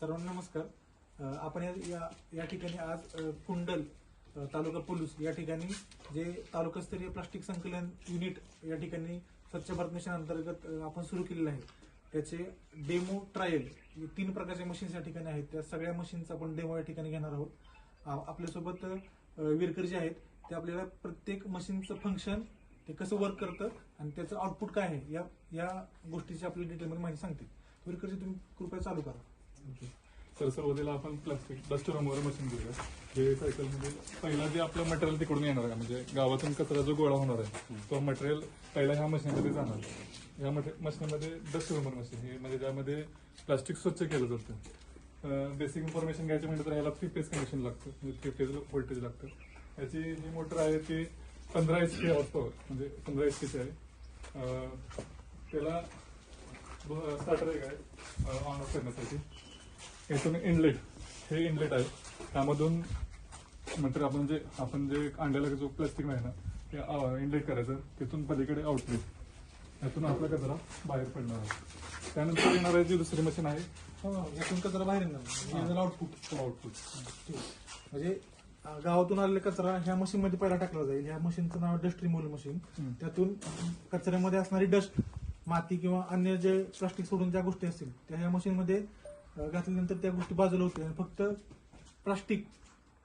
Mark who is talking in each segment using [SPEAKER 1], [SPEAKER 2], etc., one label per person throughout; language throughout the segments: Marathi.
[SPEAKER 1] सर्वांना नमस्कार. आपण या- या या ठिकाणी आज कुंडल तालुका पुलूस या ठिकाणी जे तालुकास्तरीय प्लास्टिक संकलन युनिट या ठिकाणी स्वच्छ भारत मिशन अंतर्गत आपण सुरू केलेलं आहे. त्याचे डेमो ट्रायल हे तीन प्रकारच्या मशीन्स या ठिकाणी आहेत. त्या सगळ्या मशीनचा आपण डेमो या ठिकाणी घेणार आहोत. आपल्यासोबत विरकर जे आहेत ते आपल्याला प्रत्येक मशीनचं फंक्शन ते कसं वर्क करतं आणि त्याचं आउटपुट काय आहे या या गोष्टीची आपल्याला डिटेलमध्ये माहिती सांगते विरकरजी तुम्ही कृपया चालू करा.
[SPEAKER 2] तर सुरुवातीला आपण प्लास्टिक डस्ट रिमोवर मशीन घेऊया. जे सायकलमध्ये पहिला जे आपलं मटेरियल तिकडून येणार आहे म्हणजे गावातून कचरा जो गोळा होणार आहे तो मटेरियल पहिला ह्या मशीनमध्ये जाणार. या मशीनमध्ये डस्ट रिमोवर मशीन हे म्हणजे ज्यामध्ये प्लास्टिक स्वच्छ केलं जातं. बेसिक इन्फॉर्मेशन घ्यायचं म्हणजे तर ह्याला थ्री पेज कनेक्शन लागतं म्हणजे थ्री पेज व्होल्टेज लागतं. याची जी मोटर आहे ती पंधरा एच पी हॉर्स पॉवर म्हणजे पंधरा एच पीची आहे. त्याला स्टार्टर एक आहे ऑन ऑफ करण्यासाठी. यातून इनलेट हे इनलेट आहे. त्यामधून नंतर आपण जे आपण जे आणलेला जो प्लास्टिक आहे ना ते इनलेट करायचं तिथून पलीकडे आउटलेट यातून आपला कचरा बाहेर पडणार आहे. त्यानंतर येणार आहे जी दुसरी मशीन आहे.
[SPEAKER 1] हो, यातून कचरा बाहेर येणार आउटपुट
[SPEAKER 2] आउटपुट
[SPEAKER 1] म्हणजे गावातून आलेला कचरा ह्या मशीन मध्ये पहिला टाकला जाईल. ह्या मशीनचं नाव डस्ट रिमूव्हल मशीन. त्यातून कचऱ्यामध्ये असणारी डस्ट माती किंवा अन्य जे प्लास्टिक सोडून ज्या गोष्टी असतील त्या ह्या मशीन मध्ये अ, घातल्यानंतर त्या गोष्टी बाजूला होतील. आणि फक्त प्लास्टिक.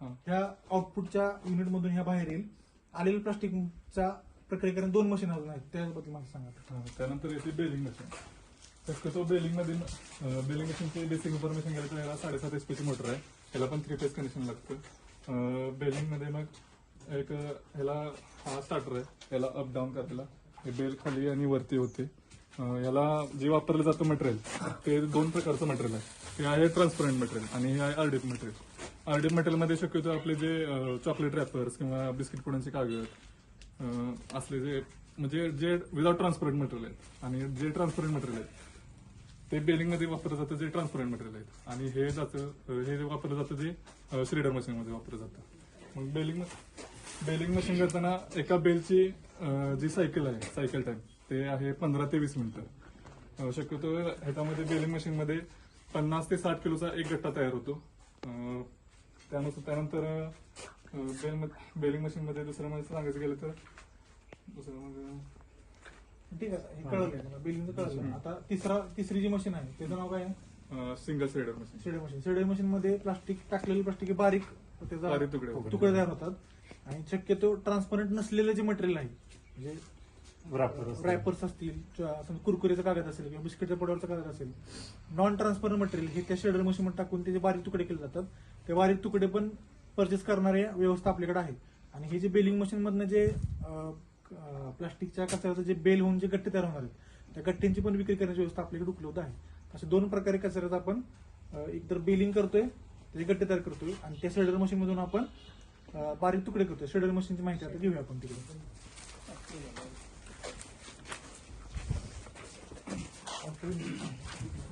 [SPEAKER 1] ह्या आउटपुटच्या युनिट मधून ह्या बाहेर येईल. आलेल्या प्लास्टिकचा प्रक्रियेकरण दोन मशीन अजून आहेत. त्याबद्दल माहिती सांगा.
[SPEAKER 2] त्यानंतर येते बेलिंग मशीन शक्यतो बेलिंगमध्ये बेलिंग मशीनची बेसिक इन्फॉर्मेशन घ्यायला तर याला साडेसात एच पीची मोटर आहे. त्याला पण थ्री फेज कनेक्शन लागतं. बेलिंगमध्ये मग एक ह्याला हा स्टार्टर आहे. याला अप डाऊन करायला हे बेल खाली आणि वरती होते. याला जे वापरलं जातं मटेरियल ते दोन प्रकारचं मटेरियल आहे. हे आहे ट्रान्सपरंट मटेरियल आणि हे आहे आरडीएफ मटेरियल आरडीएफ मटेरियलमध्ये शक्यतो आपले जे चॉकलेट रॅपर्स किंवा बिस्किट पुड्यांचे कागद असले जे म्हणजे जे विदाउट ट्रान्सपरंट मटेरियल आहेत आणि जे ट्रान्सपरंट मटेरियल आहेत ते बेलिंगमध्ये वापरलं जातं जे ट्रान्सपरंट मटेरियल आहेत. आणि हे जातं हे जे वापरलं जातं जे श्रीडर मशीनमध्ये वापरलं जातं. मग बेलिंग बेलिंग मशीन करताना एका बेलची जी सायकल आहे सायकल टाईम ते आहे पंधरा ते वीस मिनिटं. शक्यतो ह्याच्यामध्ये बेलिंग मशीन मध्ये पन्नास ते साठ किलोचा एक गट्टा तयार होतो. त्यानुसार त्यानंतर बेल बेलिंग मशीन मध्ये दुसरं म्हणजे सांगायचं गेलं तर दुसरं म्हणजे
[SPEAKER 1] ठीक आहे हे कळलं बिलिंगचं कळलं आता तिसरा तिसरी जी मशीन आहे त्याचं नाव काय आहे?
[SPEAKER 2] Single machine.
[SPEAKER 1] Shredder machine. Shredder machine मध्ये प्लास्टिक टाकलेले प्लास्टिक बारीक त्याचा
[SPEAKER 2] तुकडे.
[SPEAKER 1] तुकडे तयार होतात. आणि शक्यतो ट्रान्सपरंट नसलेलं जे मटेरियल आहे म्हणजे रॅपर्स असतील. किंवा कुरकुरीचा कागद असेल किंवा बिस्किटच्या पडावरचा कागद असेल. नॉन ट्रान्सपरंट मटेरियल हे त्या शेडर मशीन मध्ये टाकून त्याचे बारीक तुकडे केले जातात ते बारीक तुकडे पण परचेस करणारे व्यवस्था आपल्याकडे आहे. आणि हे जे बेलिंग मशीन मधनं जे प्लास्टिकच्या कचऱ्याचं जे बेल होऊन जे गट्टे तयार होणार आहेत त्या गट्ट्यांची पण विक्री करण्याची व्यवस्था आपल्याकडे उपलब्ध आहे. अशा दोन प्रकारे कचऱ्याचं आपण एकतर बेलिंग करतोय त्याचे गट्टे तयार करतोय आणि त्या शेडर मशीन मधून आपण बारीक तुकडे करतोय. शेडर मशीनची माहिती आता घेऊया आपण तिकडे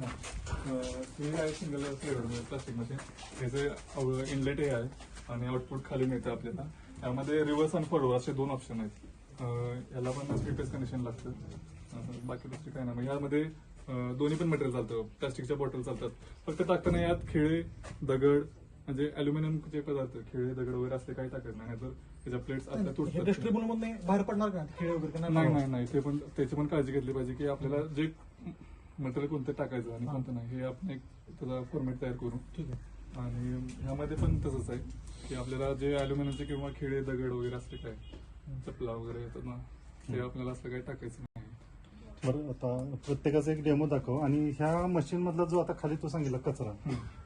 [SPEAKER 2] आहे सिंगल फ्लेवर प्लास्टिक मशीन त्याचे इनलेट हे आहे आणि आउटपुट खाली मिळतं आपल्याला त्यामध्ये रिव्हर्स आणि फॉरवर्ड असे दोन ऑप्शन आहेत याला पण थ्री कनेक्शन लागतं बाकी दुसरी काय नाही यामध्ये दोन्ही पण मटेरियल चालतं प्लास्टिकच्या बॉटल चालतात फक्त टाकताना यात खिळे दगड म्हणजे अल्युमिनियमचे पदार्थ खिळे दगड वगैरे असले काही टाकत नाही तर त्याच्या प्लेट्स आपल्या तुटतात
[SPEAKER 1] डस्टबिन मधून बाहेर पडणार का? खेळ वगैरे
[SPEAKER 2] नाही नाही नाही. ते पण त्याची पण काळजी घेतली पाहिजे की आपल्याला जे मटेरियल कोणतं टाकायचं आणि कोणतं नाही हे आपण एक त्याचा फॉर्मॅट तयार करू.
[SPEAKER 1] ठीक आहे.
[SPEAKER 2] आणि ह्यामध्ये पण तसंच आहे की आपल्याला जे अल्युमिनियमचे किंवा खिळे दगड वगैरे असले काय चपला वगैरे येतात ना ते आपल्याला असलं काही टाकायचं नाही.
[SPEAKER 3] बरं आता प्रत्येकाचा एक डेमो दाखव. आणि ह्या मशीन मधला जो आता खाली तो सांगितला कचरा.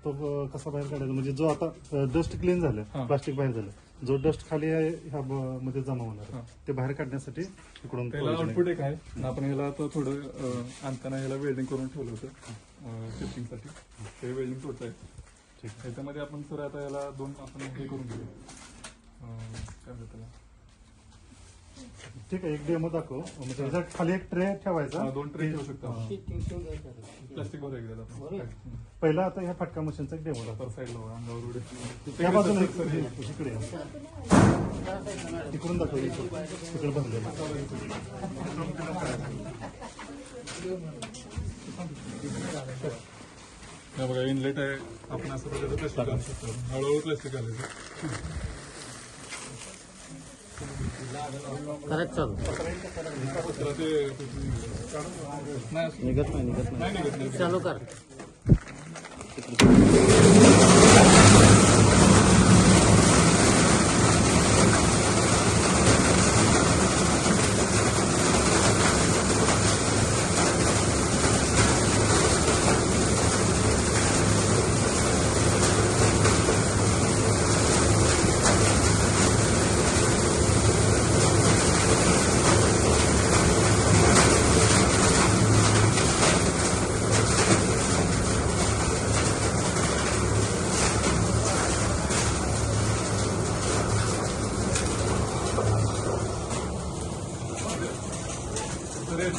[SPEAKER 3] तो अं, कसा बाहेर काढायचा? म्हणजे जो आता डस्ट क्लीन झालं
[SPEAKER 2] हा.
[SPEAKER 3] प्लास्टिक बाहेर झालं. जो डस्ट खाली आहे ह्या ब- मध्ये जमा होणार
[SPEAKER 2] हा.
[SPEAKER 3] आहे, ते बाहेर काढण्यासाठी इकडून
[SPEAKER 2] त्याला
[SPEAKER 3] provision आहे.
[SPEAKER 2] आउटपुट एक आहे आपण ह्याला आता थोडं अं, आणताना ह्याला वेल्डिंग करून ठेवलं होतं शिफ्टिंगसाठी ते वेल्डिंग तोडत आहे
[SPEAKER 3] ठीक आहे.
[SPEAKER 2] ह्याच्यामध्ये आपण सर आता याला दोन आपण हे करून घेऊ अं, काय म्हणतात त्याला
[SPEAKER 3] ठीक आहे एक डेमो दाखव. म्हणजे ह्याच्या खाली एक ट्रे ठेवायचा.
[SPEAKER 2] हा, दोन ट्रे ठेवू शकतो
[SPEAKER 3] हा.
[SPEAKER 2] प्लास्टिक वर एकदा
[SPEAKER 3] पहिला आता ह्या फटका मशीनचा एक डेमो दाखव.
[SPEAKER 2] पर साईडला अंगावर उडे.
[SPEAKER 3] त्या बाजूला एक-
[SPEAKER 2] सर, हे.
[SPEAKER 3] इकडे या. इकडून दाखव इकडे तिकडे भरलेलं
[SPEAKER 2] या बघा इनलेट आहे. आपण असं प्लास्टिक घालू शकतो. हळूहळू प्लास्टिक घालायचं.
[SPEAKER 4] करेक्ट चालू. निघत नाही निघत
[SPEAKER 2] नाही.
[SPEAKER 4] चालू कर.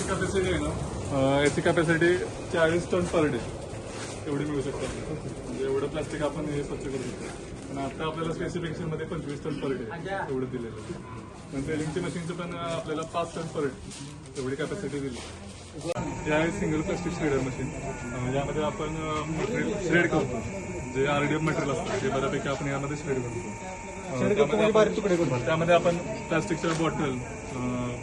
[SPEAKER 2] कॅपॅसिटी आहे ना? याची कॅपॅसिटी चाळीस टन पर डे एवढी मिळू शकते. आपल्याला. म्हणजे एवढं प्लास्टिक आपण हे स्वच्छ करू शकतो. पण आता आपल्याला स्पेसिफिकेशनमध्ये पंचवीस टन पर डे एवढं दिलेलं आहे. पण बेलिंगची मशीनचं पण आपल्याला पाच टन पर डे एवढी कॅपॅसिटी दिली. हे आहे सिंगल प्लास्टिक श्रेडर मशीन यामध्ये आपण मटेरियल श्रेड करतो. जे आरडीएफ मटेरियल असतं ते बऱ्यापैकी आपण यामध्ये श्रेड करतो. अं, त्यामध्ये आपण- त्यामध्ये आपण प्लास्टिकच्या बॉटल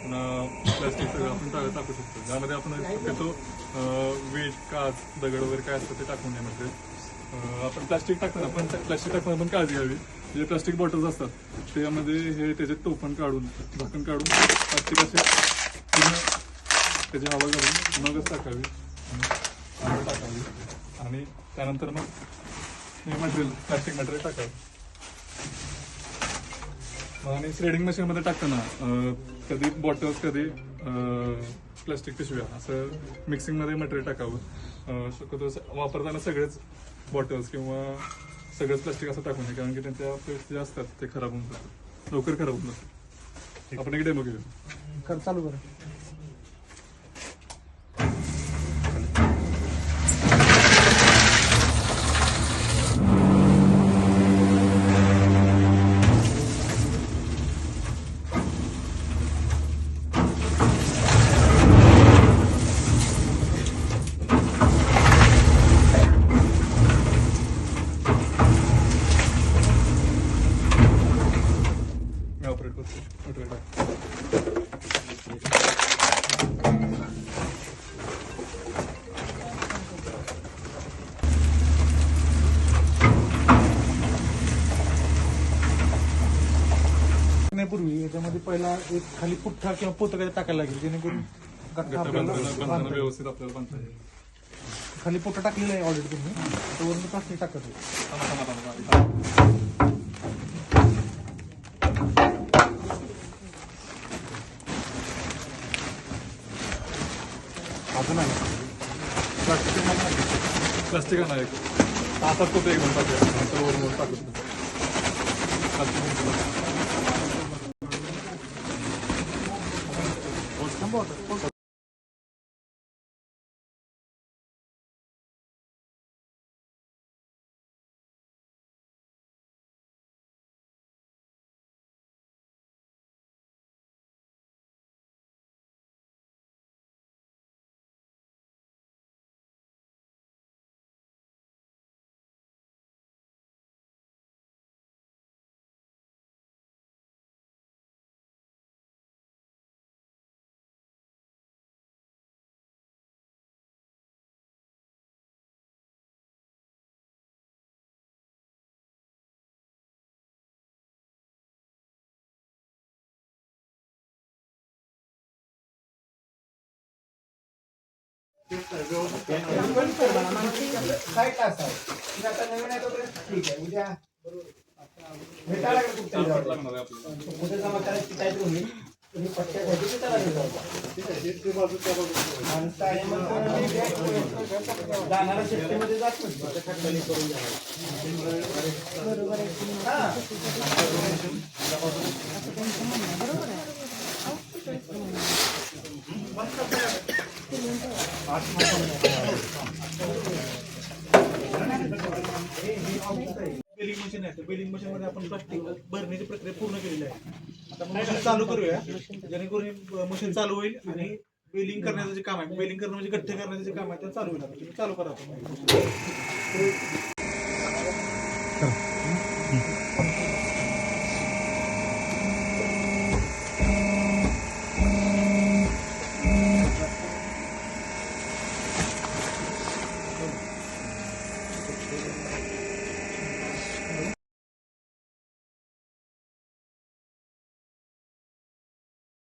[SPEAKER 2] पुन्हा प्लास्टिक सगळं आपण टाक- टाकू शकतो. ज्यामध्ये आपण शक्यतो अं, काच दगड वगैरे काय असतं ते टाकून यामध्ये आपण प्लास्टिक टाकताना पण प्लास्टिक टाकताना पण काळजी घ्यावी. जे प्लास्टिक बॉटल्स असतात त्यामध्ये हे त्याचे टोपण काढून झाकण काढून प्लास्टिक असे त्याची हवा घालून मगच टाकावी. टाकावी. आणि त्यानंतर मग हे मटेरियल प्लास्टिक मटेरियल टाकावं. आणि श्रेडिंग मशीनमध्ये टाकताना अं, कधी बॉटल्स कधी प्लास्टिक पिशव्या असं मिक्सिंगमध्ये मटेरियल टाकावं. अं, शक्यतो स- वापरताना सगळेच बॉटल्स किंवा सगळंच प्लास्टिक असं टाकू नये कारण की त्यांच्या पेस्ट जे असतात ते खराब होऊन जातात. लवकर खराब होऊन जातात. आपण एक डेमो घेऊ
[SPEAKER 1] कर चालू करा
[SPEAKER 2] मी ऑपरेट करतो मटेरियल टाक
[SPEAKER 1] पूर्वी याच्यामध्ये पहिला एक खाली पुठ्ठा किंवा पोतं काही टाकायला लागेल जेणेकरून गठ्ठा
[SPEAKER 2] गट्टा
[SPEAKER 1] आपल्याला
[SPEAKER 2] बांधताना बांधताना
[SPEAKER 1] बांधता येईल.
[SPEAKER 2] व्यवस्थित आपल्याला बांधता येईल
[SPEAKER 1] खाली पोतं टाकलेलं आहे ऑलरेडी तुम्ही. आता वरून प्लास्टिक टाकत आहे.
[SPEAKER 2] थांबा, थांबा, थांबा.
[SPEAKER 3] अजून आहे.
[SPEAKER 2] प्लास्टिक आणा एक? तासात तो ते एकदम टाकूया नंतर वरून वर टाकू प्लास्टिक
[SPEAKER 5] नाही द्या. जाणारा शेतीमध्ये जात नाही.
[SPEAKER 1] बेलिंग मशीन आहे. बेलिंग मशीन मध्ये आपण प्लास्टिक भरण्याची प्रक्रिया पूर्ण केलेली आहे. आता मशीन चालू करूया. जेणेकरून मशीन चालू होईल आणि बेलिंग करण्याचं जे काम आहे बेलिंग करणं म्हणजे गठ्ठे करण्याचं जे काम आहे ते चालू होईल चालू करा